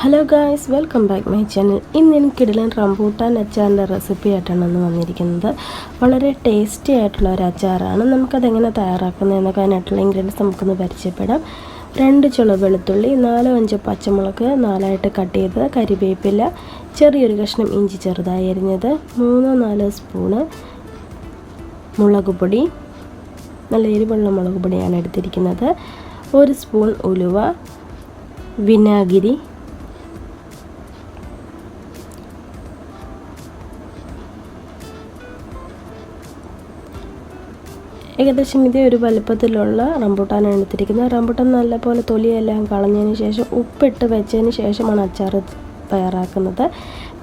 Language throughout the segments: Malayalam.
Hello guys welcome back my channel ഇന്ന് എനിക്കിടലൻ റംബൂട്ടാൻ അച്ചാറിന്റെ റെസിപ്പി ആയിട്ടാണ് ഇന്ന് വന്നിരിക്കുന്നത്. വളരെ ടേസ്റ്റി ആയിട്ടുള്ള ഒരു അച്ചാറാണ്. നമുക്കതെങ്ങനെ തയ്യാറാക്കുന്നതെന്നൊക്കെ അതിനായിട്ടുള്ള ഇൻഗ്രീഡിയൻസ് നമുക്കൊന്ന് പരിചയപ്പെടാം. രണ്ട് ചുള വെളുത്തുള്ളി നാലോ അഞ്ചോ പച്ചമുളക് നാലായിട്ട് കട്ട് ചെയ്തത് കരിവേപ്പില ചെറിയൊരു കഷ്ണം ഇഞ്ചി ചെറുതായി അരിഞ്ഞത് മൂന്നോ നാലോ സ്പൂണ് മുളക് പൊടി നല്ല എരിവുള്ള മുളക് പൊടിയാണ് എടുത്തിരിക്കുന്നത്. ഒരു സ്പൂൺ ഉലുവ വിനാഗിരി ഏകദേശം ഇതേ ഒരു വലുപ്പത്തിലുള്ള റംബൂട്ടാനാണ് എടുത്തിരിക്കുന്നത്. റംബൂട്ടാൻ നല്ലപോലെ തൊലിയെല്ലാം കളഞ്ഞതിന് ശേഷം ഉപ്പിട്ട് വെച്ചതിന് ശേഷമാണ് അച്ചാർ തയ്യാറാക്കുന്നത്.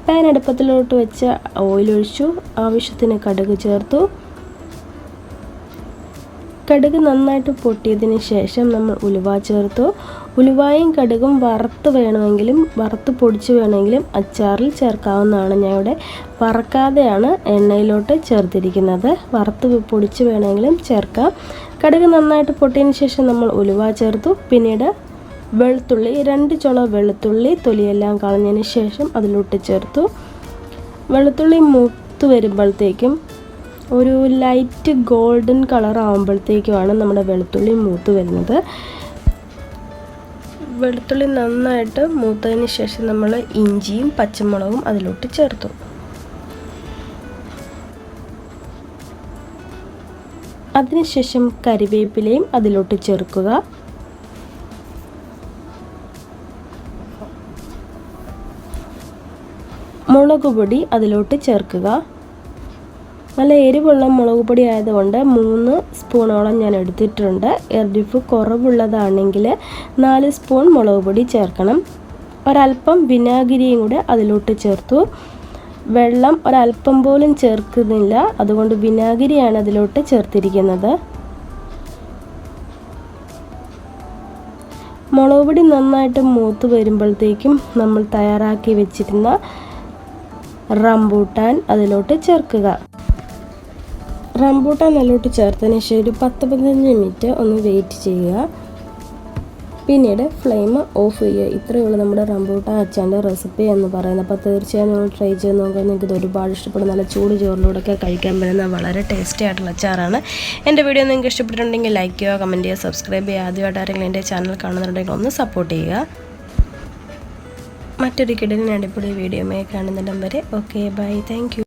പാൻ അടുപ്പത്തിലോട്ട് വെച്ച് ഓയിലൊഴിച്ചു ആവശ്യത്തിന് കടുക് ചേർത്തു. കടുക് നന്നായിട്ട് പൊട്ടിയതിന് ശേഷം നമ്മൾ ഉലുവ ചേർത്തു. ഉലുവായും കടുകും വറുത്ത് വേണമെങ്കിലും വറുത്ത് പൊടിച്ച് വേണമെങ്കിലും അച്ചാറിൽ ചേർക്കാവുന്നതാണ്. ഞാൻ ഇവിടെ വറക്കാതെയാണ് എണ്ണയിലോട്ട് ചേർത്തിരിക്കുന്നത്. വറുത്ത് പൊടിച്ച് വേണമെങ്കിലും ചേർക്കാം. കടുക് നന്നായിട്ട് പൊട്ടിയതിന് ശേഷം നമ്മൾ ഉലുവ ചേർത്തു. പിന്നീട് വെളുത്തുള്ളി രണ്ട് ചുള വെളുത്തുള്ളി തൊലിയെല്ലാം കളഞ്ഞതിന് ശേഷം അതിലോട്ട് ചേർത്തു. വെളുത്തുള്ളി മൂത്ത് വരുമ്പോഴത്തേക്കും ഒരു ലൈറ്റ് ഗോൾഡൻ കളർ ആകുമ്പോഴത്തേക്കുമാണ് നമ്മുടെ വെളുത്തുള്ളി മൂത്ത് വരുന്നത്. വെളുത്തുള്ളി നന്നായിട്ട് മൂത്തതിന് ശേഷം നമ്മൾ ഇഞ്ചിയും പച്ചമുളകും അതിലോട്ട് ചേർത്തു. അതിനുശേഷം കരിവേപ്പിലയും അതിലോട്ട് ചേർക്കുക. മുളക് പൊടി അതിലോട്ട് ചേർക്കുക. നല്ല എരിവുള്ള മുളക് പൊടി ആയതുകൊണ്ട് മൂന്ന് സ്പൂണോളം ഞാൻ എടുത്തിട്ടുണ്ട്. എരിവ് കുറവുള്ളതാണെങ്കിൽ നാല് സ്പൂൺ മുളക് പൊടി ചേർക്കണം. ഒരല്പം വിനാഗിരിയും കൂടെ അതിലോട്ട് ചേർത്തു. വെള്ളം ഒരല്പം പോലും ചേർക്കുന്നില്ല. അതുകൊണ്ട് വിനാഗിരിയാണ് അതിലോട്ട് ചേർത്തിരിക്കുന്നത്. മുളക് പൊടി നന്നായിട്ട് മൂത്ത് വരുമ്പോഴത്തേക്കും നമ്മൾ തയ്യാറാക്കി വെച്ചിരുന്ന റംബൂട്ടാൻ അതിലോട്ട് ചേർക്കുക. റംബൂട്ടാൻ നല്ലോട്ട് ചേർത്തതിന് ശേഷം ഒരു പത്ത് പതിനഞ്ച് മിനിറ്റ് ഒന്ന് വെയിറ്റ് ചെയ്യുക. പിന്നീട് ഫ്ലെയിം ഓഫ് ചെയ്യുക. ഇത്രയേ ഉള്ളൂ നമ്മുടെ റംബൂട്ടാൻ അച്ചാന്റെ റെസിപ്പി എന്ന് പറയുന്നത്. അപ്പോൾ തീർച്ചയായും നിങ്ങൾ ട്രൈ ചെയ്ത് നോക്കുക. നിങ്ങൾക്ക് ഇത് ഒരുപാട് ഇഷ്ടപ്പെടും. നല്ല ചൂട് ചോറിലൂടെയൊക്കെ കഴിക്കാൻ പറ്റുന്ന വളരെ ടേസ്റ്റി ആയിട്ടുള്ള അച്ചാറാണ്. എന്റെ വീഡിയോ നിങ്ങൾക്ക് ഇഷ്ടപ്പെട്ടിട്ടുണ്ടെങ്കിൽ ലൈക്ക് ചെയ്യുക കമന്റ് ചെയ്യുക സബ്സ്ക്രൈബ് ചെയ്യുക. ആദ്യമായിട്ട് ആരെങ്കിലും എന്റെ ചാനൽ കാണുന്നുണ്ടെങ്കിൽ ഒന്ന് സപ്പോർട്ട് ചെയ്യുക. മറ്റൊരു കിടലിന് അടിപൊളി വീഡിയോമായി കാണുന്നിടം വരെ. Okay bye. താങ്ക്